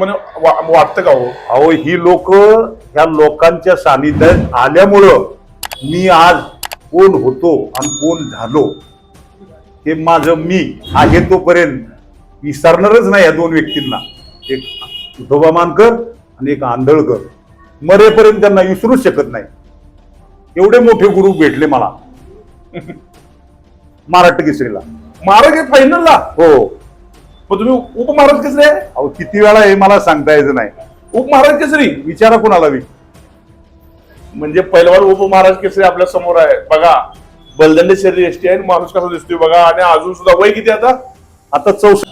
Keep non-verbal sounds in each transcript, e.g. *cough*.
वाटतं का हो? अहो ही लोक ह्या लोकांच्या सानिध्यात आल्यामुळं मी आज कोण होतो आणि कोण झालो हे माझं मी आहे तोपर्यंत विसरणारच नाही या दोन व्यक्तींना. एक विठोबा मानकर आणि एक आंधळकर. मरेपर्यंत त्यांना विसरूच शकत नाही. एवढे मोठे गुरु भेटले मला. *laughs* महाराष्ट्र केसरीला महाराज फायनलला हो. मग तुम्ही उपमहाराज केसरी आहे? अहो किती वेळा हे मला सांगता यायचं नाही. उपमहाराज केसरी? विचारा कुणाला मी म्हणजे पहिलवान उपमहाराज केसरी आपल्यासमोर आहे. बघा बलदंड शरीर एसटी आहे माणूस कसा दिसतोय बघा. आणि अजून सुद्धा वय किती आता? आता चौस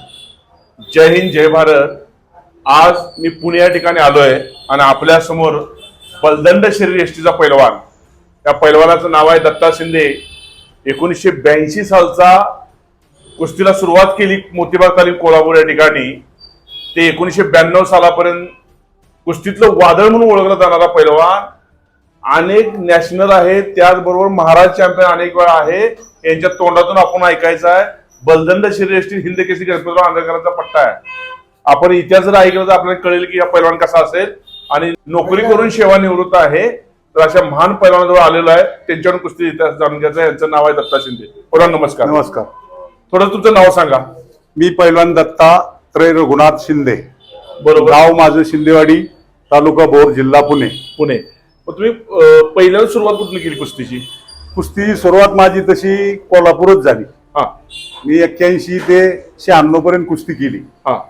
जय हिंद जय भारत. आज मी पुणे या ठिकाणी आलोय आणि आपल्यासमोर बलदंड शरीर एसटीचा पैलवान. त्या पैलवानाचं नाव आहे दत्ता शिंदे. एकोणीसशे ब्याऐंशी सालचा कुस्तीला सुरुवात केली मोतीबाग तालीम कोल्हापूर या ठिकाणी. ते एकोणीसशे ब्याण्णव सालापर्यंत कुस्तीतलं वादळ म्हणून ओळखला जाणारा पैलवान अनेक नॅशनल आहे त्याचबरोबर महाराज चॅम्पियन अनेक वेळा आहे. यांच्या तोंडातून आपण ऐकायचं आहे बलदंड शरीर एसटी हिंद केसरी गणपतराव आंबेडकरांचा पट्टा आहे. आपण इतिहास जर ऐकला तर आपल्याला कळेल की हा पैलवान कसा असेल. आणि नोकरी करून सेवानिवृत्त आहे. तर अशा महान पैलवानाजवळ आलेलो आहे. त्यांच्याकडून कुस्ती इतिहास जाणून घ्यायचा. यांचं नाव आहे दत्ता शिंदे. थोडा नमस्कार. नमस्कार. थोडं तुमचं नाव सांगा. मी पैलवान दत्ता त्रय रघुनाथ शिंदे. बरोबर. गाव माझं शिंदेवाडी तालुका भोर जिल्हा पुणे. पुणे. मग तुम्ही अं, पहिल्यांदा सुरुवात कुठून केली कुस्तीची? कुस्तीची सुरुवात माझी तशी कोल्हापूरच झाली. हा. मी एक्क्याऐंशी ते शहाण्णव पर्यंत कुस्ती केली. हा.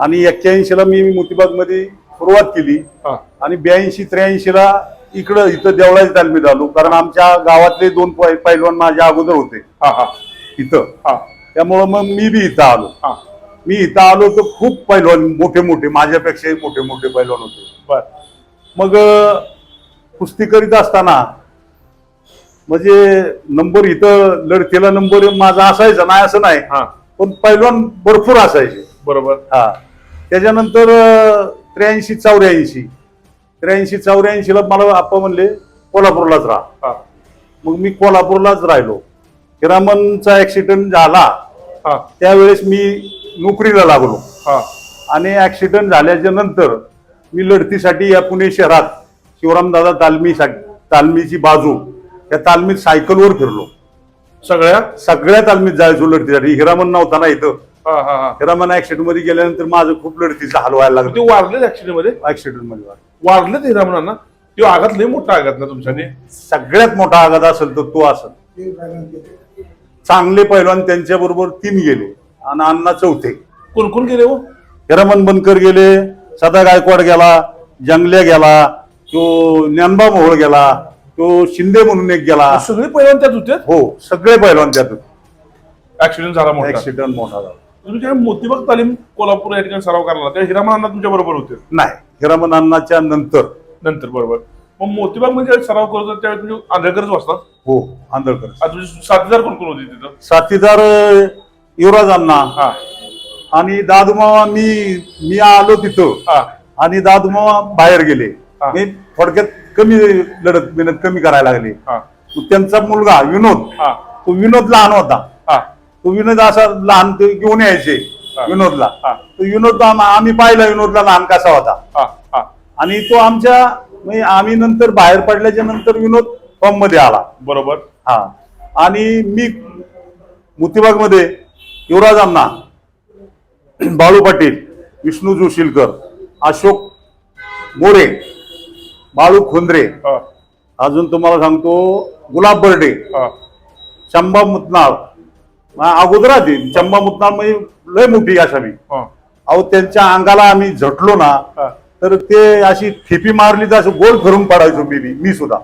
आणि एक्क्याऐंशी ला मी मोतीबागमध्ये सुरुवात केली. हा. आणि ब्याऐंशी त्र्याऐंशी ला इकडं इथं देवळाची तालमीत आलो. कारण आमच्या गावातले दोन पै- पैलवान माझ्या अगोदर होते. हा हा. इथं. हा. त्यामुळं मग मी बी इथं आलो. हा. मी इथं आलो तर खूप पैलवान मोठे मोठे माझ्यापेक्षाही मोठे मोठे पैलवान होते. बर. मग कुस्ती करीत असताना म्हणजे नंबर इथं लढतीला नंबर माझा असायचा नाही असं नाही. हा. पण पैलवान भरपूर असायचे. बरोबर. हा. त्याच्यानंतर त्र्याऐंशी चौऱ्याऐंशी. त्र्याऐंशी चौऱ्याऐंशीला मला आप्पा म्हणले कोल्हापूरलाच राहा. हा. मग मी कोल्हापूरलाच राहिलो. हिरामनचा ऍक्सिडेंट झाला हा. त्यावेळेस मी नोकरीला लागलो. हा. आणि ऍक्सिडेंट झाल्याच्यानंतर मी लढतीसाठी या पुणे शहरात शिवरामदादा तालमी तालमीची बाजू या तालमीत सायकलवर फिरलो. सगळ्या? सगळ्या तालमीत जायचो लढतीसाठी. हिरामन नव्हता ना इथं. हा हा हा. हिरामन ऍक्सिडेंटमध्ये गेल्यानंतर माझं खूप लढतीचा हाल व्हायला ते लागलं वारले ऍक्सिडेंटमध्ये? ऍक्सिडेंटमध्ये वारले. ते हिरामणांना तो आघात लय मोठा आघात ना तुमच्याने? सगळ्यात मोठा आघात असेल तर तो असेल. चांगले पैलवान त्यांच्या बरोबर तीन गेले. आणि अण्णा चौथे. कोण कोण गेले हो? हिरामन बनकर गेले सदा गायकवाड गेला जंगल्या गेला तो ज्ञानबा मोहोळ गेला तो शिंदे म्हणून एक गेला. सगळे पैलवान त्यात होते? हो सगळे पैलवान त्यातून ऍक्सिडेंट झाला मोठा. ऍक्सिडेंट मोठा झाला. मोतीबाग तालीम कोल्हापूर या ठिकाणी सराव करायला तेव्हा हिरामणांना तुमच्या बरोबर होते. नाही हिरामन अण्णाच्या नंतर. नंतर बरोबर. मग मोतीबाग म्हणजे सराव करत होता त्यावेळी तुम्ही आंधळकरच वाचतात? हो आंधळकर आता तुझे साथीदार कोण कोण होते तिथं? साथीदार अं, युवराज अण्णा हा. आणि दादूमामा मी मी आलो तिथं. हा. आणि दादूमामा बाहेर गेले. हा. मी थोडक्यात कमी लढत मेहनत कमी करायला लागली. हा. मग त्यांचा मुलगा विनोद. हा. तो विनोद लहान होता. हा. तो विनोद असा लहान ते घेऊन यायचे हा. विनोदला. हा. तो विनोद आम- आम्ही पाहिला विनोदला लहान कसा होता. हा. हा. आणि तो आमच्या म्हणजे आम्ही नंतर बाहेर पडल्याच्या नंतर विनोद फॉर्ममध्ये आला. बरोबर. हा. आणि मी मोतीबागमध्ये युवराज अण्णा बाळू पाटील विष्णू जोशीलकर अशोक मोरे बाळू खोंद्रे अजून तुम्हाला सांगतो गुलाब बर्डे चंबा मुतनाळ अगोदर आधी चंबा मुतनाळ म्हणजे लय मोठी हा. अहो त्यांच्या अंगाला आम्ही झटलो ना. तर ते अशी ठेपी मारली तर असं गोल फिरून पडायचो मी बी- मी सुद्धा.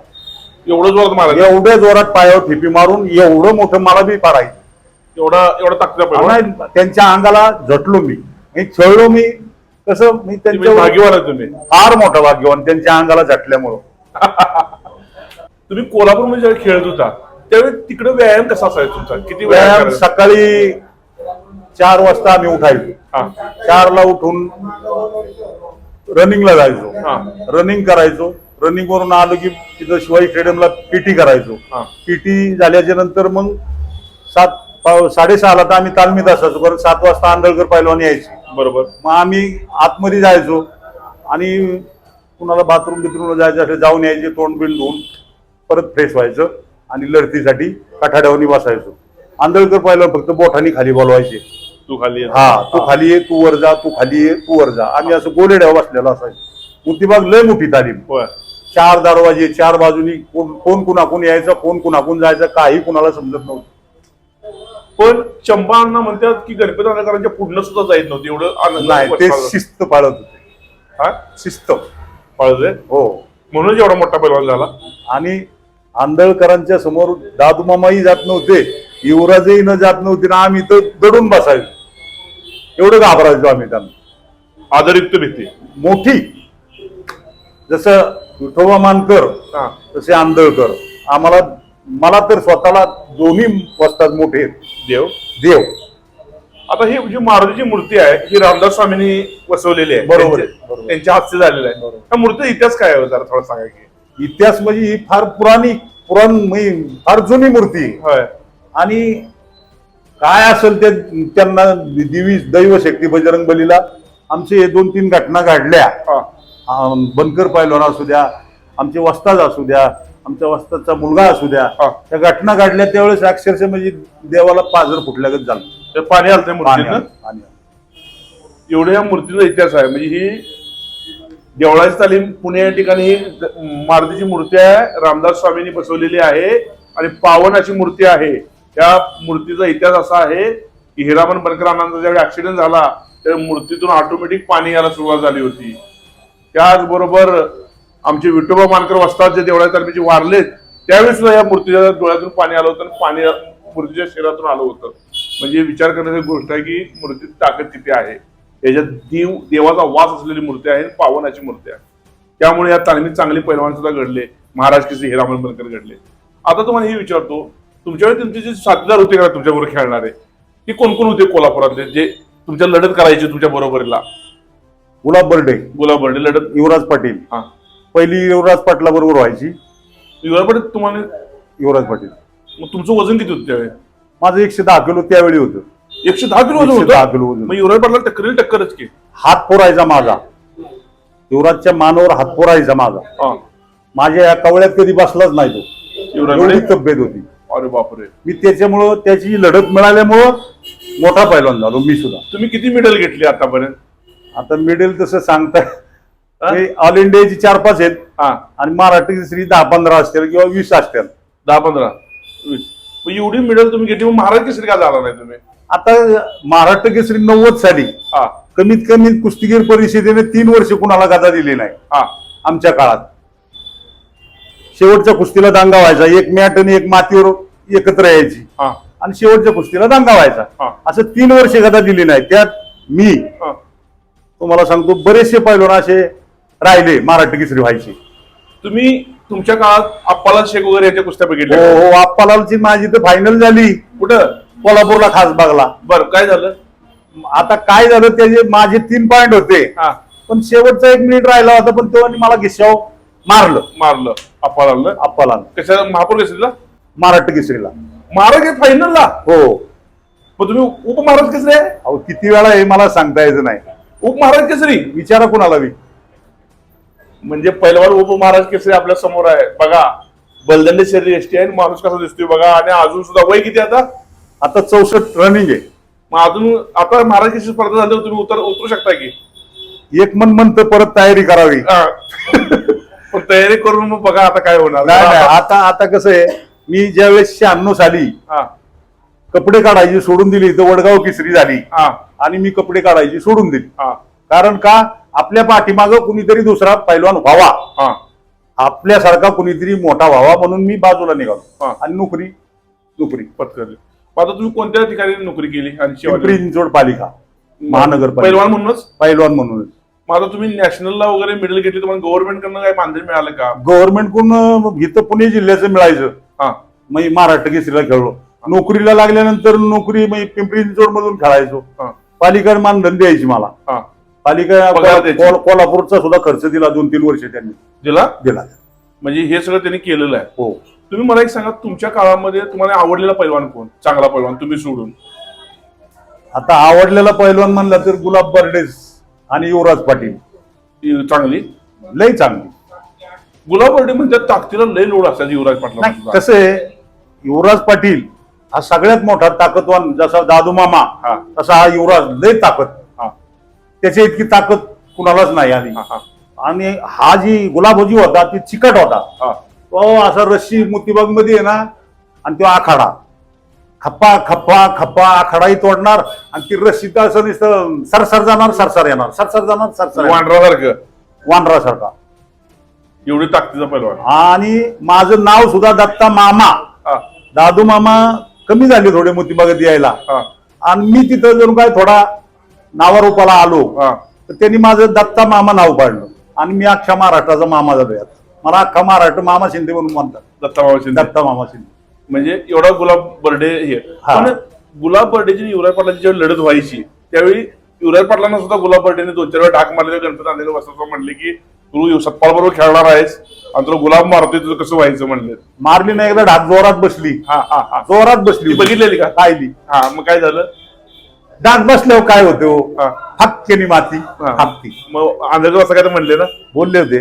एवढं जोरात मारायचं? एवढ्या जोरात पायावर ठेपी मारून एवढं मोठं मला बी पाडायचं एवढा एवढा ताकद त्यांच्या अंगाला झटलो मी. खेळलो मी. कसं मी तुम्ही त्यांच्या भाग्यवान आहे तुम्ही. फार मोठा भाग्यवान. त्यांच्या अंगाला झटल्यामुळं. *laughs* तुम्ही कोल्हापूरमध्ये ज्यावेळी खेळत होता त्यावेळी तिकडे व्यायाम कसा असायचा तुमचा? किती व्यायाम व्यायाम करायचा? सकाळी चार वाजता आम्ही उठायचो. हा. चारला उठून रनिंगला जायचो. हा. रनिंग करायचो. रनिंग वरून आलो की तिथं शिवाजी स्टेडियमला पीटी करायचो. हा. पीटी झाल्याच्यानंतर मग सात साडेसहाला तर आम्ही तालमीत असायचो कारण सात वाजता आंधळकर पैलवान यायचे. बरोबर. मग आम्ही आतमध्ये जायचो आणि कुणाला बाथरूम बिथरूमला जायचं असेल जाऊन यायचे तोंड बिंड धुवून परत फ्रेश व्हायचं आणि लढतीसाठी कठाड्यावरनी बसायचो आंधळकर पाहिलं फक्त बोटानी खाली बोलवायचे. तू खाली ये. हा तू खाली ये तू वर जा तू खाली ये तू वर जा. आम्ही असं गोलेड्यावर बसलेलो असायचो. मोतीबाग लय मोठी तालीम. होय. चार दरवाजे चार बाजूनी कोण कोण कुणाकून यायचं कोण कुणाकून जायचं काही कुणाला समजत नव्हतं. पण चंबा अण्णा म्हणतात की गणपती अण्णाकरांच्या पुढनं सुद्धा जायत नव्हते एवढं नाही ते शिस्त पाळत होते. हा? शिस्त. पळते हो. म्हणून एवढा मोठा पैलवान झाला. आणि आंधळकरांच्या समोर दादूमामाही जात नव्हते युवराजही न जात नव्हते ना आम्ही तर दडून बसायचो. एवढं घाबरायचो आम्ही त्यांना. आदरयुक्त भीती. मोठी. जसं विठोबा मानकर तसे आंधळकर. आम्हाला मला तर स्वतःला दोन्ही वस्तात मोठे देव. देव. आता ही जी मारुतीची मूर्ती आहे ही रामदास स्वामींनी वसवलेली आहे. बरोबर आहे, त्यांच्या- हातचे झालेलं आहे. बरोबर. त्या मूर्तीचा इतिहास काय आहे जरा थोडा सांगा की? इतिहास म्हणजे ही फार पुराणी पुराण म्हणजे फार जुनी मूर्ती आहे. आणि काय असेल ते त्यांना दिवी दैव शक्ती बजरंग बलीला. आमचे हे दोन तीन घटना घडल्या. हा. बनकर पैलवान असू द्या आमचे वस्ताद असू द्या आमच्या वस्तादचा मुलगा असू द्या. त्या घटना घडल्या त्यावेळेस अक्षरशः म्हणजे देवाला पाजर फुटल्यागत झालं. ते पाणी आलं त्या पाणी मूर्तीनं. एवढ्या या मूर्तीचा इतिहास आहे. म्हणजे ही देवळाची तालीम पुणे या ठिकाणी ही मारुतीची मूर्ती आहे. रामदास स्वामींनी बसवलेली आहे. आणि पावन अशी मूर्ती आहे. त्या मूर्तीचा इतिहास असा आहे की हिरामन बनकर ज्यावेळी ऍक्सिडेंट झाला त्या मूर्तीतून ऑटोमॅटिक पाणी यायला सुरुवात झाली होती. त्याचबरोबर आमचे विठोबा मानकर वस्तात जे देवळाच्या तालमीचे वारले त्यावेळी सुद्धा या मूर्तीच्या डोळ्यातून पाणी आलं होतं आणि पाणी मूर्तीच्या शरीरातून आलं होतं. म्हणजे विचार करण्याची गोष्ट आहे की मूर्तीत ताकद किती आहे. याच्यात देव देवाचा वास असलेली मूर्ती आहे पावनाची मूर्ती आहे. त्यामुळे या तालमीत चांगले पैलवान सुद्धा घडले. महाराज हिरामन बनकर घडले. आता तुम्हाला हे विचारतो तुमच्याकडे तुमचे जे साथीदार होते का तुमच्याबरोबर खेळणारे? ते कोण कोण होते कोल्हापुरातले? जे तुमच्या लढत करायचे तुमच्या बरोबरीला? गुलाब बर्डे. गुलाब बर्डे लढत. युवराज पाटील. हा. पहिली युवराज पाटला बरोबर व्हायची. युवराज पाटील तुम्हाला? युवराज पाटील. मग तुमचं वजन किती होतं त्यावेळी? माझं एकशे दहा किलो त्यावेळी होतं. एकशे दहा किलो वजन एकशे दहा होतं? किलो वजन. मग युवराज पाटला टक्करील टक्करच की. हात फोरायचा माझा. युवराजच्या मानावर हात फोरायचा माझा. हा. माझ्या या कवळ्यात कधी बसलाच नाही तो. युवराज एवढी पाटील तब्येत होती. अरे बापरे. मी त्याच्यामुळं त्याची लढत मिळाल्यामुळं मोठा पैलवान झालो मी सुद्धा. तुम्ही किती मेडल घेतली आतापर्यंत? आता मिडेल तसं सांगताय ऑल इंडियाची चार पाच आहेत. हा. आणि महाराष्ट्र केसरी दहा पंधरा असतील किंवा वीस असतील. दहा पंधरा. वीस. मग एवढी मेडल तुम्ही घेतली मग महाराज केसरी का झाला नाही तुम्ही? आता महाराष्ट्र केसरी नव्वद साली हा. कमीत कमी कुस्तीगीर परिषदेने तीन वर्ष कुणाला गादा दिली नाही हा. आमच्या काळात. शेवटच्या कुस्तीला दांगा व्हायचा. एक मॅट आणि एक मातीवर एकत्र यायची. हा. आणि शेवटच्या कुस्तीला दांगा व्हायचा. हा. असं तीन वर्ष गदा दिली नाही. त्यात मी हा. तुम्हाला सांगतो बरेचसे पैलवान असे राहिले महाराष्ट्र केसरी व्हायचे. तुम्ही तुमच्या काळात अप्पाला शेख वगैरे याच्या कुस्त्या हो बघितल्या? हो आप्पालालची माझी तर फायनल झाली. कुठं? कोल्हापूरला खास बागला बर काय झालं? आता काय झालं त्याचे माझे तीन पॉइंट होते. हा. पण शेवटचा एक मिनिट राहिला होता पण तो मला घिशाव. मारलं. मारलं. अप्पाला आप्पाला कशा महापौर केसरीला? महाराष्ट्र केसरीला. महाराज आहे फायनलला हो. मग तुम्ही उपमहाराज केसरी आहे? अहो किती वेळा हे मला सांगता यायचं नाही. उपमहाराज केसरी? विचारा कुणाला मी म्हणजे पहिलवान उपमहाराज केसरी आपल्यासमोर आहे. बघा बलदंड शरीर एसटी आहे आणि माणूस कसा दिसतोय बघा. आणि अजून सुद्धा वय किती आता? आता चौसष्ट रनिंग आहे. मग अजून आता महाराज केसरी स्पर्धा झाल्यावर तुम्ही उतर उतरू शकता की? एक मन म्हणतं परत तयारी करावी. *laughs* तयारी करून मग बघा आता काय होणार. नाही नाही आता आता कसं आहे मी ज्यावेळेस शहाण्णव साली हा. कपडे काढायची सोडून दिली तर वडगाव केसरी झाली. हा. आणि मी कपडे काढायची सोडून दिली. हा. कारण का आपल्या पाठीमागं कुणीतरी दुसरा पैलवान व्हावा. हा. आपल्यासारखा कुणीतरी मोठा व्हावा म्हणून मी बाजूला निघालो. हा. आणि नोकरी नोकरी. पत्करली. मग आता तुम्ही कोणत्या ठिकाणी नोकरी केली आणि पिंपरी चिंचवड पालिका. महानगरपालिका. पहिलवान म्हणूनच? पैलवान म्हणूनच. मग आता तुम्ही नॅशनलला वगैरे मेडल घेतली तुम्हाला गव्हर्नमेंट कडनं काय मानधन मिळालं का? गव्हर्नमेंटकडून इथं पुणे जिल्ह्याचं मिळायचं. हा. मग महाराष्ट्र केसरीला खेळलो. नोकरीला लागल्यानंतर नोकरी मग पिंपरी चिंचवड मधून खेळायचो. हा. पालिका मानधन द्यायची मला. पालिका कोल्हापूरचा सुद्धा खर्च दिला दोन तीन वर्ष त्यांनी. दिला? दिला. म्हणजे हे सगळं त्यांनी केलेलं आहे. हो. तुम्ही मला एक सांगा तुमच्या काळामध्ये तुम्हाला आवडलेला पैलवान कोण? चांगला पैलवान तुम्ही सोडून. आता आवडलेला पैलवान म्हणला तर गुलाब बर्डेस. आणि युवराज पाटील. चांगली? लय चांगली. गुलाब बर्डे म्हणजे ताकदीला लय लोड असतात युवराज पाटला कसं आहे युवराज पाटील हा सगळ्यात मोठा ताकदवान जसा दादू मामा हा. तसा हा युवराज लय ताकद. हा. त्याची इतकी ताकद कुणालाच नाही आली. आणि हा जी गुलाबोजी होता ती चिकट होता. हा. तो असा रस्सी मोतीबागमध्ये आहे ना आणि तो आखाडा. खप्पा खप्पा खप्पा आखाडाही तोडणार आणि ती रस्सी असं नुसतं. सरसर जाणार सरसर येणार. सरसर जाणार सरसर येणार. वांडरासारखं वानरासारखा. एवढी ताकदीचा पैलवान. आणि माझं नाव सुद्धा दत्ता मामा. हा. दादू मामा कमी झाले थोडे मोतीबागत यायला. हा. आणि मी तिथं जणू काय थोडा नावारूपाला आलो. हा. तर त्यांनी माझं दत्ता मामा नाव पाडलं. आणि मी अख्ख्या महाराष्ट्राचा मामा झालो यात मला अख्खा महाराष्ट्र मामा शिंदे म्हणून म्हणतात. दत्ता बाबा शिंदे. दत्ता मामा शिंदे. म्हणजे एवढा गुलाब बर्डे हे. हा. पण गुलाब बर्डेची युवराज पाटलाची जेव्हा लढत व्हायची त्यावेळी युवराज पाटलांना सुद्धा गुलाब बर्डेने दोन चार वेळा ढाक मारले. गणपती आणलेले वस्त्र म्हणले की तू सत्पाल बरोबर खेळणार आहेस आणि तुला गुलाब मारतोय तुझं कसं व्हायचं? म्हणले. मारली नाही एकदा ढाक जोरात बसली. हा हा हा. जोरात बसली ती बघितलेली का? पाहिली. हा मग काय झालं? डाग बसल्यावर काय होते हो? हा. हक्केनी माती हा. हापती मग आंधळकर असं काय तर म्हणले ना? बोलले होते.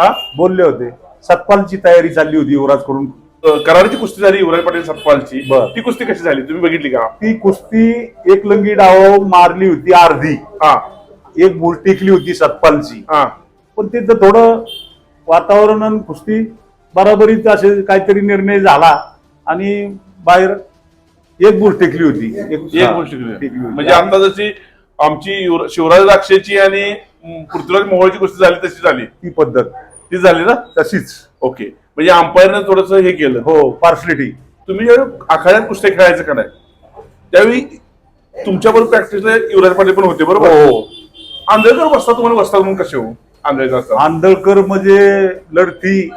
हा? बोलले होते. सतपालची तयारी चालली होती युवराज करून कराराची कुस्ती झाली युवराज पाटील सतपालची. बर. ती कुस्ती कशी झाली? तुम्ही बघितली का? ती कुस्ती एक लंगी डाव मारली होती अर्धी. हा. एक बुल टेकली होती सतपालची. हा. पण तिथं थोडं वातावरण आणि कुस्ती बराबरीच असे काहीतरी निर्णय झाला आणि बाहेर एक बुल टेकली होती. एक गोष्ट टेकली केली. होती. म्हणजे आता जशी आमची शिवराज राक्षेची आणि पृथ्वीराज मोहोळची कुस्ती झाली तशी झाली. ती पद्धत. ती झाली ना? तशीच. ओके. म्हणजे अंपायरनं थोडस हे केलं. हो पार्सलिटी तुम्ही ज्यावेळी आखाड्यात कुस्त्या खेळायचं का नाही? त्यावेळी तुमच्याबरोबर प्रॅक्टिसला युवराज पाटील पण होते बरोबर? हो. आंधळकर बसता तुम्हाला बसता म्हणून कसे हो? आंधळकर असतात. आंधळकर म्हणजे लढती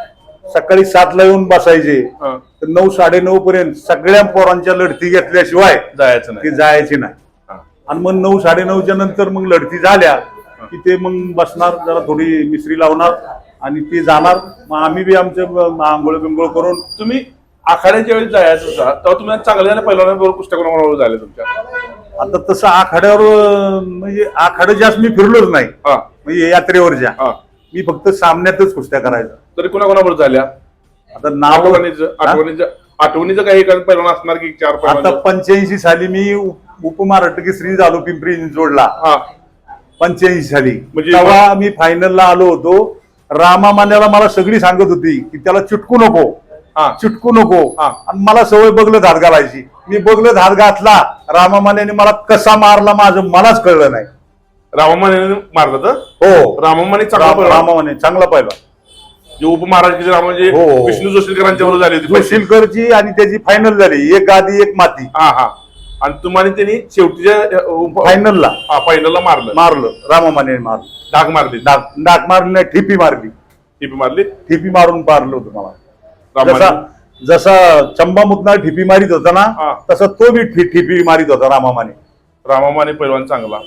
सकाळी सातला येऊन बसायचे. हा, तर नऊ साडेनऊ पर्यंत सगळ्या पोरांच्या लढती घेतल्याशिवाय जायचं नाही. ते जायचे नाही. हा. आणि मग नऊ साडेनऊच्या नंतर मग लढती झाल्या की ते मग बसणार जरा थोडी मिसरी लावणार. आणि ते जाणार. मग आम्ही बी आमचे आंघोळ बिंगोळ करून तुम्ही आखाड्याच्या वेळी जायचं तेव्हा तुम्ही चांगल्या पहिल्यांदा पुस्तक कोणाबरोबर झाले तुमच्या. आता तसं आखाड्यावर म्हणजे आखाडे जास्त मी फिरलोच नाही. म्हणजे यात्रेवरच्या. मी फक्त सामन्यातच कुस्त्या करायचा. तरी कोणा कोणाबरोबर झाल्या? आता नाव आठवणीचं आठवणीचं काही पहिल्यांदा असणार की चार आता पंच्याऐंशी साली मी उप- उपमहाराष्ट्र केसरी झालो पिंपरी चिंचवडला. हा. पंच्याऐंशी साली. म्हणजे- तेव्हा मी फायनलला आलो होतो. रामा मान्याला मला सगळी सांगत होती की त्याला चिटकू नको. हा. चिटकू नको. हा. आणि मला सवय बगलं धात घालायची. मी बगलं धात घातला रामा मान्याने मला कसा मारला माझं मलाच कळलं नाही. राममाने मारलं तर? हो. राममाने चांगला राम- पहिलवान. रामा माने चांगला पाहिला. जे उपमहाराष्ट्राचे राम म्हणजे हो. विष्णू जोशीकरांच्या बरोबर झाली होती. जोशीलकरची आणि त्याची फायनल झाली. एक गादी एक माती. हा हा. आणि तुम्हाला त्यांनी शेवटीच्या फायनलला हा फायनलला मारलं. मारलं. रामा माने मारलं. डाग मारली. डाक डाक मारली नाही ठिपी मारली. टिपी मारली? ठिपी मारून मला. राममाने. जसा जसा चंबा मुतना ठिपी मारित होता. ना तसा तो बी ठिपी मारित होता रामामाने रामामाने पैलवान चांगला.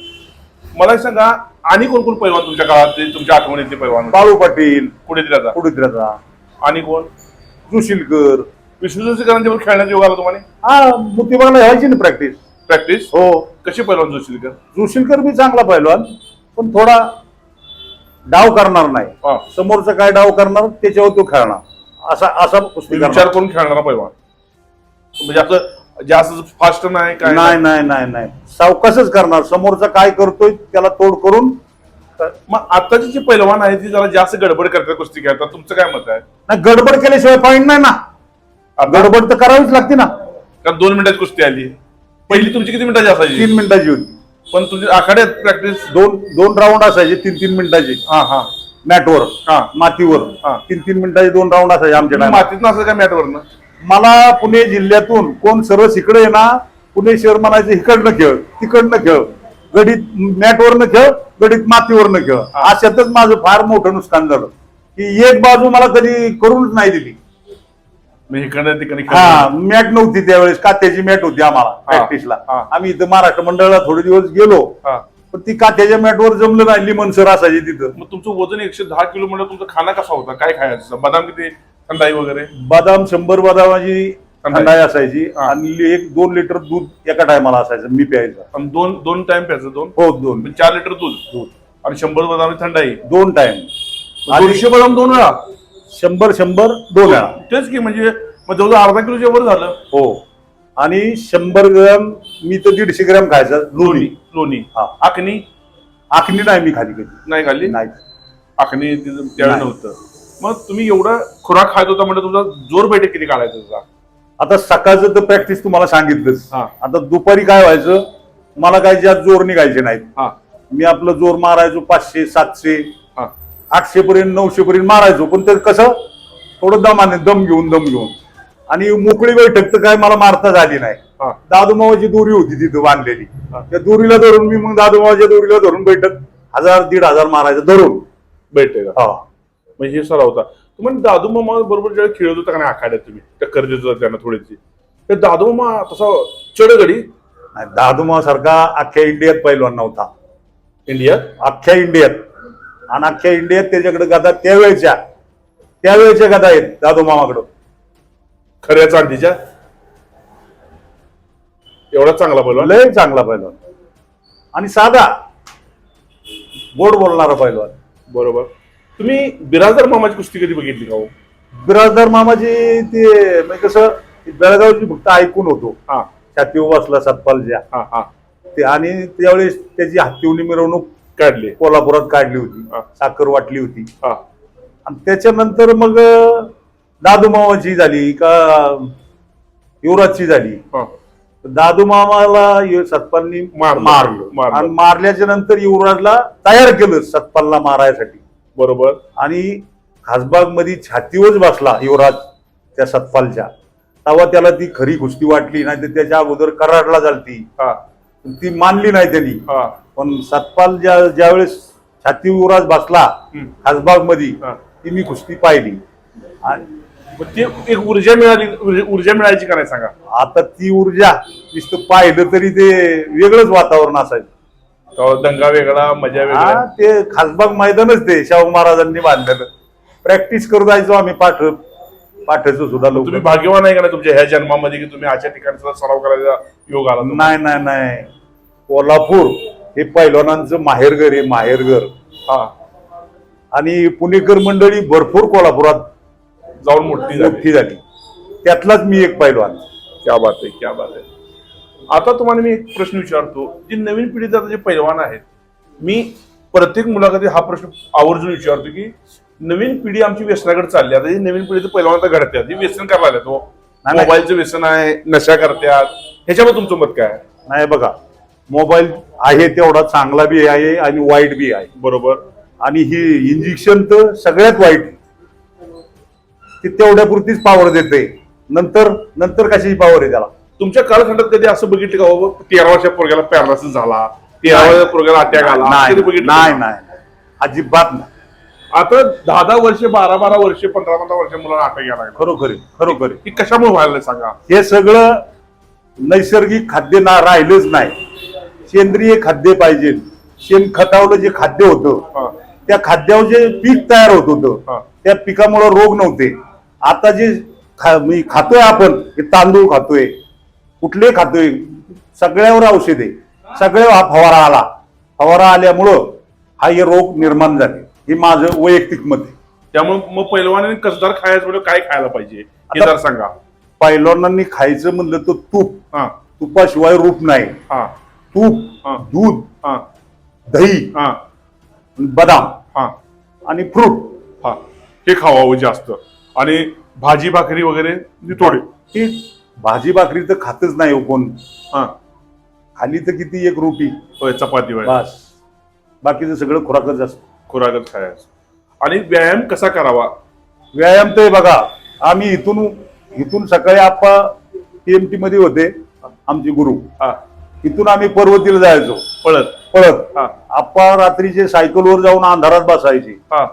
मला सांगा आणि कोण कोण पैलवान तुमच्या काळात तुमच्या आठवणीतले पैलवान? बाळू पाटील. पुढे दिल्याचा कुडुद्राचा आणि कोण? सुशीलकर. विष्णू जोशीकरांच्या बरोबर खेळण्यात योग आला तुम्हाला हा मुतीबागला व्हायची ना प्रॅक्टिस प्रॅक्टिस हो. कशी पैलवान जोशीकर जोशीलकर? बी चांगला पहिलवान पण थोडा डाव करणार नाही. समोरचा काय डाव करणार त्याच्यावर तो खेळणार. असा असा कुस्ती विचार. करून खेळणारा पैलवान म्हणजे असं जास्त फास्ट नाही काय नाही नाही. नाही नाही सावकाशच करणार. समोरचा काय करतोय त्याला तोड करून मग आताची जी पैलवान आहे ती जरा जास्त गडबड करतात कुस्ती खेळतात तुमचं काय मत आहे? नाही गडबड केल्याशिवाय पॉईंट नाही ना. गडबड तर करावीच लागते ना. कारण दोन मिनिटाची कुस्ती आली. पहिली तुमची किती मिनिटाची असायची? तीन मिनिटाची होती. पण तुमची आखाड्यात प्रॅक्टिस दोन दोन राऊंड असायचे तीन तीन मिनिटाचे. हा हा. मॅटवर हा. मातीवर. हा. तीन तीन मिनिटाचे दोन राऊंड असायचे आमच्या. मातीत नसं का मॅटवरनं मला पुणे जिल्ह्यातून कोण सरस इकडे ना पुणे शहर म्हणायचं इकडनं खेळ तिकडनं खेळ. गडीत मॅटवरनं खेळ गडीत मातीवरनं खेळ. अशातच माझं फार मोठं नुकसान झालं. की एक बाजू मला कधी करूनच नाही दिली. इकडनं तिकडे हा मॅट नव्हती त्यावेळेस. कात्याची मॅट होती आम्हाला प्रॅक्टिसला. आम्ही इथं महाराष्ट्र मंडळाला थोडे दिवस गेलो. पण ती कात्याच्या मॅटवर जमलं नाही लिमन सर असायची तिथं. मग तुमचं वजन एकशे दहा किलो म्हणजे तुमचा खाना कसा होता? काय खायचं? बदाम किती? थंडाई वगैरे? बदाम शंभर बदामाची थंडाई. असायची. आणि एक दोन लिटर दूध एका टायमाला असायचं मी प्यायचं. आणि दोन दोन टाइम प्यायचं दोन? हो दोन. म्हणजे चार लिटर दूध. दूध. आणि शंभर बदाम थंडाई. दोन टाइम दोनशे बदाम दोन वेळा? शंभर शंभर दोन वेळा तेच की म्हणजे मग जवळजवळ अर्धा किलोच्या वर झालं. हो. आणि शंभर ग्रॅम मी तर दीडशे ग्रॅम खायचा लोणी. लोणी. हा. आखणी? आखणी नाही मी खाली कधी. नाही खाल्ली नाही. आखणी तिथं त्यावेळी नाही. नव्हतं. मग तुम्ही एवढा खुराक खात होता म्हणजे तुमचा जोर बैठक किती काढायचा तुझा आता सकाळचं तर प्रॅक्टिस तुम्हाला सांगितलंच. हा. आता दुपारी काय व्हायचं मला काय ज्या जोर निघायचे नाहीत. हा. मी आपलं जोर मारायचो पाचशे सातशे. हा आठशे पर्यंत नऊशे पर्यंत मारायचो. पण ते कसं? थोडं दमाने दम घेऊन दम घेऊन. आणि मोकळी बैठक तर काय मला मारता झाली नाही. दादूमावाची दोरी होती तिथं बांधलेली. त्या दोरीला धरून मी मग दादूमावाच्या दोरीला धरून बैठक हजार दीड हजार मारायचं धरून. बैठक. हा. म्हणजे हे सराव होता. तुम्ही दादू मामा बरोबर जेव्हा खेळत होता का नाही आखाड्यात तुम्ही? टक्कर देत होता त्यांना थोडीशी. ते दादू मामा तसा चढगडी? दादूमावा सारखा अख्ख्या इंडियात पैलवान नव्हता. इंडियात? अख्ख्या इंडियात. आणि अख्ख्या इंडियात त्याच्याकडे गदा त्यावेळच्या त्यावेळच्या गदा आहेत दादू मामाकडं. खऱ्या चांदीच्या? एवढा चांगला बोलवा लय चांगला पैलवान. आणि साधा गोड बोलणारा पैलवान. बरोबर. तुम्ही बिराजदार मामाची कुस्ती कधी बघितली का हो? बिराजदार मामाजी ते म्हणजे कसं बेळगावची फक्त ऐकून होतो. हा. छातीवर बसला सतपालच्या हा हा. ते आणि त्यावेळेस त्याची हत्तीवनी मिरवणूक काढली. कोल्हापुरात काढली होती. हा. साखर वाटली होती. हा. आणि त्याच्यानंतर मग दादू मामाची झाली का युवराजची झाली. हा. दादू मामाला यु- सतपालनी मारलं. मारलं. मारलं. आणि मारल्याच्या नंतर युवराजला तयार केलं सतपालला मारायसाठी. बरोबर. आणि खासबागमध्ये छातीवरच बसला युवराज त्या सतपालच्या. तेव्हा त्याला ती खरी कुस्ती वाटली नाही तर त्याच्या अगोदर कराडला झालती. हा. ती मानली नाही त्यांनी. पण सतपाल ज्या ज्यावेळेस छाती युवराज बसला. खासबागमध्ये. ती मी कुस्ती पाहिली. ते एक ऊर्जा मिळाली ऊर्जा- मिळायची का नाही सांगा? आता ती ऊर्जा नुसतं पाहिलं तरी ते वेगळंच वातावरण असायचं. दंगा वेगळा मजा वेगळा. ते खासबाग मैदानच ते शाहू महाराजांनी बांधलेलं. प्रॅक्टिस करत जायचो आम्ही पाठ. पाठायचो सुद्धा लोक तुम्ही भाग्यवान आहे का नाही तुमच्या ह्या जन्मामध्ये की तुम्ही अशा ठिकाणी सुद्धा सराव करायचा योग आला तुम्हाला? नाही नाही नाही. कोल्हापूर हे पैलवानांचं माहेरघर आहे माहेरघर हा. आणि पुणेकर मंडळी भरपूर कोल्हापुरात जाऊन मोठी झाली. मोठी झाली. त्यातलाच मी एक पैलवान. क्या बात आहे क्या बात आहे. आता तुम्हाला मी एक प्रश्न विचारतो. जी नवीन पिढीचे आता जे पैलवान आहेत मी प्रत्येक मुलाखतीत हा प्रश्न आवर्जून विचारतो की नवीन पिढी आमची व्यसनाकडे चालली आता ही नवीन पिढीचं पैलवान आता घडतात ही व्यसन करायला तो नाही. मोबाईलचं व्यसन आहे नशा करतात ह्याच्यावर तुमचं मत काय आहे? नाही बघा मोबाईल आहे तेवढा चांगला बी आहे आणि वाईट बी आहे बरोबर आणि ही इंजेक्शन तर सगळ्यात वाईट. ते तेवढ्यापुरतीच पॉवर देते नंतर नंतर कशाची पॉवर आहे त्याला तुमच्या कालखंडात कधी असं बघितलं का बाबा तेरा वर्षा पोरग्याला पॅरालिसिस झाला तेरा. वर्षा पोरग्याला अटॅक आला असं नाही कधी बघितलं नाही? नाही अजिबात नाही आता दहा दहा वर्ष बारा बारा वर्ष पंधरा पंधरा वर्ष मुलांना अटॅक यायला लागला. खरोखर आहे, खरोखर आहे. ही कशामुळे व्हायला लागलं सांगा हे सगळं नैसर्गिक खाद्य ना राहिलंच नाही सेंद्रिय खाद्य पाहिजे शेण खतावलं जे खाद्य होतं हा. त्या खाद्यावर जे पीक तयार होत हा. होतं त्या पिकामुळे रोग नव्हते आता जे खा- मी खातोय आपण हे तांदूळ खातोय कुठले खातोय सगळ्यावर औषध सगळ्यावर हा फवारा आला फवारा आल्यामुळं हा हे रोग निर्माण झाले हे माझं वैयक्तिक मत आहे. त्यामुळे मग पैलवानाने कसदार खायचं म्हणजे काय खायला पाहिजे? हे जर सांगा. पैलवानांनी खायचं म्हणलं तर तूप. हा. तुपाशिवाय रूप नाही. हा. तूप हा. दूध हा. दही हा. बदाम. हा. आणि फ्रूट. हा. हे खावावं जास्त. आणि भाजी भाकरी वगैरे म्हणजे थोडे. ही भाजी भाकरी तर खातच नाही हो कोण. हा. खाली तर किती एक रोटी. होय चपाती वगैरे. बस. बाकीचं सगळं खुराकच असतं. खुराकच खायचं आणि व्यायाम कसा करावा? व्यायाम तर हे बघा आम्ही इथून इथून सकाळी आप्पा टीएमटी मध्ये होते आमचे गुरु. हा. इथून आम्ही पर्वतीला जायचो. पळत. पळत. आप्पा रात्रीचे सायकलवर जाऊन अंधारात बसायचे. हा.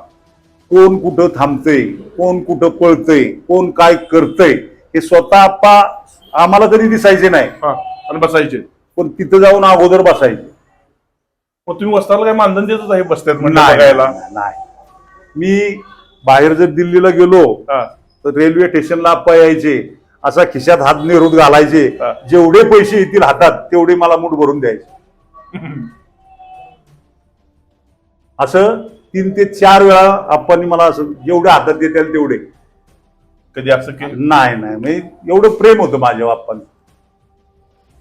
कोण कुठं थांबतंय कोण कुठं पळतंय कोण काय करतंय हे स्वतः आप्पा आम्हाला तरी दिसायचे नाही. आणि बसायचे. पण तिथं जाऊन अगोदर बसायचे. मग तुम्ही वस्ताला काय मानधन देतच आहे बसत्यात म्हणजे नाही. बघायला. नाही. मी बाहेर जर दिल्लीला गेलो तर रेल्वे स्टेशनला यायचे. असा खिशात हात निरोध घालायचे. जेवढे पैसे येतील हातात तेवढे मला मूठ भरून द्यायचे. *laughs* असं तीन ते चार वेळा आपण मला असं जेवढे हातात येतील तेवढे. कधी असं नाही नाही. म्हणजे एवढं प्रेम होतं माझ्या बाप्पांचं.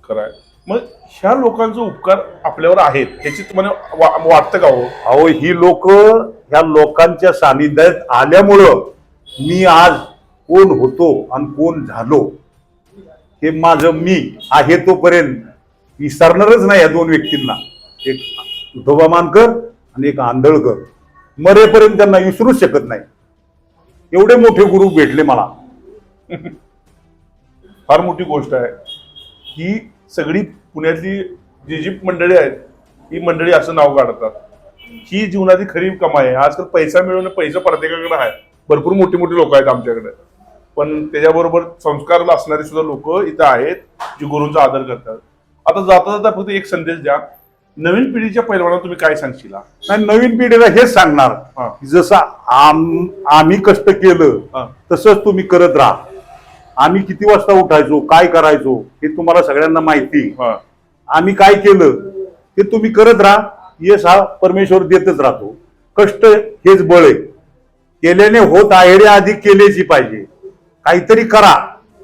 खरं आहे. मग ह्या लोकांचे उपकार आपल्यावर आहेत ह्याची तुम्हाला वा- वाटतं का हो? अहो ही लोक ह्या लोकांच्या सानिध्यात आल्यामुळं मी आज कोण होतो आणि कोण झालो हे माझं मी आहे तोपर्यंत विसरणारच नाही या दोन व्यक्तींना. एक विठोबा मानकर आणि एक आंधळकर. मरेपर्यंत त्यांना विसरूच शकत नाही. एवढे मोठे गुरु भेटले मला. *laughs* फार मोठी गोष्ट आहे. ही सगळी पुण्यातली जी जी मंडळी आहेत ही मंडळी असं नाव काढतात. ही जीवनाची खरी कमाई आहे. आजकाल पैसा मिळवणं पैसा प्रत्येकाकडे आहे. भरपूर मोठी मोठी लोक आहेत आमच्याकडे. पण त्याच्याबरोबर संस्कार असणारी सुद्धा लोक इथं आहेत जी गुरूंचा आदर करतात. आता जाता जाता फक्त एक संदेश द्या. नवीन पिढीच्या पैलवाना तुम्ही काय सांगशील? नाही नवीन पिढीला हेच सांगणार. जसं आम आम्ही कष्ट केलं. तसंच तुम्ही करत राहा. आम्ही किती वाजता उठायचो काय करायचो हे तुम्हाला सगळ्यांना माहिती. हा. आम्ही काय केलं ते तुम्ही करत राहा यश हा परमेश्वर देतच राहतो. कष्ट हेच बळ आहे. केल्याने होत आहे आधी केलेची पाहिजे. काहीतरी करा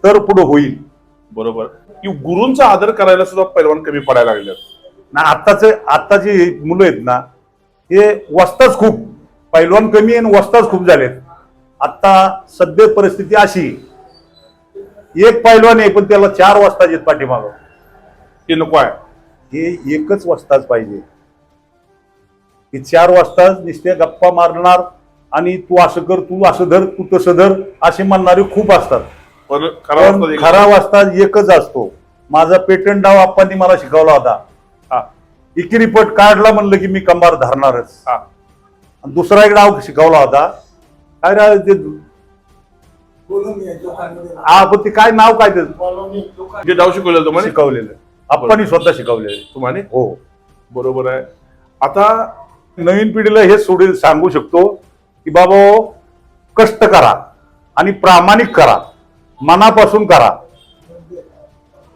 तर पुढे होईल. बरोबर. की गुरूंचा आदर करायला सुद्धा पैलवान कमी पडायला लागले ना आत्ताच आत्ताची मुलं आहेत ना हे वस्ताच खूप. पैलवान कमी आणि वस्ताच खूप झालेत. आता सध्या परिस्थिती अशी एक पैलवान आहे पण त्याला चार वाजता येत पाठीमागं. ते नको आहे. हे एकच वाजताच पाहिजे. हे चार वाजताच नुसते गप्पा मारणार आणि तू असं कर तू असं धर तू तसं धर असे म्हणणारे खूप असतात. पण खरा वाजता एकच असतो. माझा पेटंट डाव आप्पांनी मला शिकवला होता. हा. इकिरी पट काढला म्हणलं की मी कंबार धरणारच. हा. आणि दुसरा एक डाव शिकवला होता. काय रे ते हा पण ते काय नाव काय ते जे डाव शिकवलेलं तुम्हाला? शिकवलेलं. आप्पांनी स्वतः शिकवलेलं तुम्हाला? हो. बरोबर आहे. आता नवीन पिढीला हे सोडून सांगू शकतो की बाबा कष्ट करा आणि प्रामाणिक करा. मनापासून करा.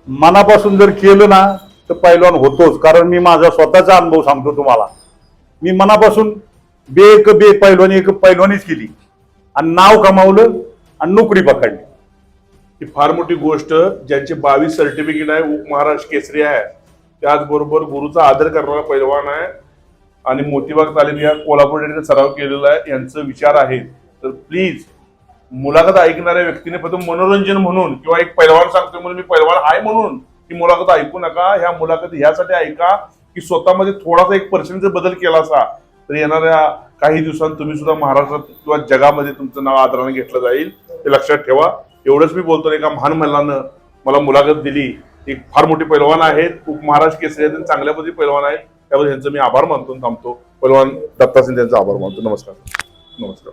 मनापासून जर केलं ना तर पैलवान होतोच. कारण मी माझा स्वतःचा अनुभव सांगतो तुम्हाला. मी मनापासून बेक बे पैलवानी एक पैलवानीच केली. आणि नाव कमावलं आणि नोकरी पकडली. ही फार मोठी गोष्ट ज्यांचे बावीस सर्टिफिकेट आहे उपमहाराष्ट्र केसरी आहे. त्याचबरोबर गुरुचा आदर करणारा पैलवान आहे. आणि मोतीबाग तालीम या कोल्हापूर यांनी सराव केलेला आहे. यांचं विचार आहे. तर प्लीज मुलाखत ऐकणाऱ्या व्यक्तीने फक्त मनोरंजन म्हणून किंवा एक पैलवान सांगतोय म्हणून मी पैलवान आहे म्हणून ही मुलाखत ऐकू नका. ह्या मुलाखती ह्यासाठी ऐका की स्वतःमध्ये थोडासा एक पर्सेंट जर बदल केला असा तर येणाऱ्या काही दिवसांत तुम्ही सुद्धा महाराष्ट्रात किंवा जगामध्ये तुमचं नाव आदराने घेतलं जाईल. हे लक्षात ठेवा. एवढंच मी बोलतो एका महान महिलानं मला मुलाखत दिली. एक फार मोठी पैलवान आहेत. उपमहाराष्ट्र केसरी आहेत चांगल्या पद्धती पैलवान आहेत. त्यामुळे त्यांचं मी आभार मानतो थांबतो. पैलवान दत्ता सिंग यांचा आभार मानतो. नमस्कार. नमस्कार.